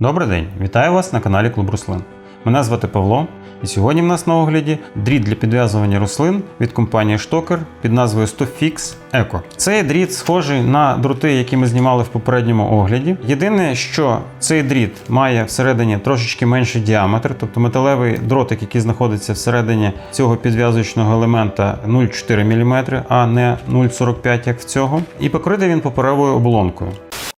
Добрий день, вітаю вас на каналі Клуб Рослин. Мене звати Павло, і сьогодні в нас на огляді дріт для підв'язування рослин від компанії Штокер під назвою StopFix Eco. Цей дріт схожий на дроти, які ми знімали в попередньому огляді. Єдине, що цей дріт має всередині трошечки менший діаметр, тобто металевий дротик, який знаходиться всередині цього підв'язуючого елемента 0,4 мм, а не 0,45 як в цього. І покритий він паперовою оболонкою.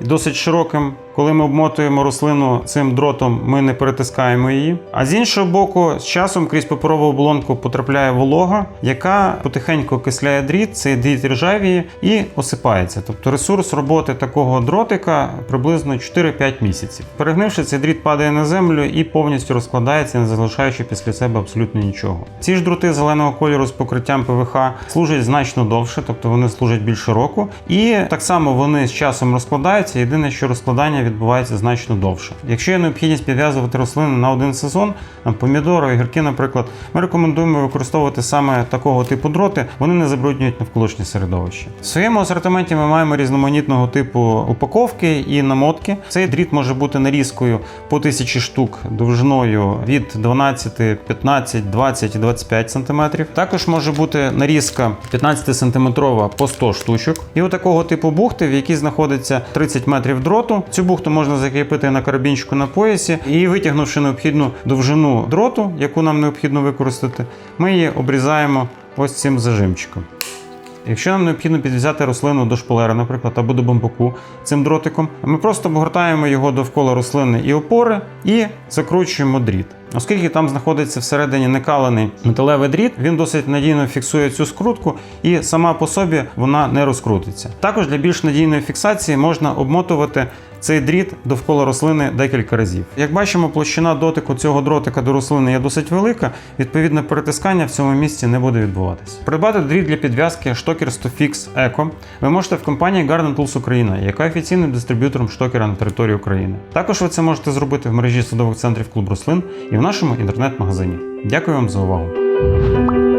досить широким. Коли ми обмотуємо рослину цим дротом, ми не перетискаємо її. А з іншого боку, з часом крізь паперову оболонку потрапляє волога, яка потихеньку окисляє дріт, цей дріт ржавіє і осипається. Тобто ресурс роботи такого дротика приблизно 4-5 місяців. Перегнивши, цей дріт падає на землю і повністю розкладається, не залишаючи після себе абсолютно нічого. Ці ж дроти зеленого кольору з покриттям ПВХ служать значно довше, тобто вони служать більше року. І так само вони з часом розкладаються. Єдине, що розкладання відбувається значно довше. Якщо є необхідність підв'язувати рослини на один сезон, помідори, огірки, наприклад, ми рекомендуємо використовувати саме такого типу дроти, вони не забруднюють навколишнє середовище. В своєму асортименті ми маємо різноманітного типу упаковки і намотки. Цей дріт може бути нарізкою по 1000 штук довжиною від 12, 15, 20 і 25 см. Також може бути нарізка 15 см по 100 штучок. І отакого типу бухти, в якій знаходиться 30 метрів дроту. Цю бухту можна закріпити на карабінчику на поясі і витягнувши необхідну довжину дроту, яку нам необхідно використати, ми її обрізаємо ось цим зажимчиком. Якщо нам необхідно підв'язати рослину до шпалери, наприклад, або до бамбуку цим дротиком, ми просто обгортаємо його довкола рослини і опори і закручуємо дріт. Оскільки там знаходиться всередині некалений металевий дріт, він досить надійно фіксує цю скрутку і сама по собі вона не розкрутиться. Також для більш надійної фіксації можна обмотувати цей дріт довкола рослини декілька разів. Як бачимо, площина дотику цього дротика до рослини є досить велика, відповідне перетискання в цьому місці не буде відбуватися. Придбати дріт для підв'язки Штокер 100Fix Eco ви можете в компанії Garden Tools Україна, яка офіційним дистриб'ютором штокера на території України. Також ви це можете зробити в мережі садових центрів клуб рослин і в нашому інтернет-магазині. Дякую вам за увагу!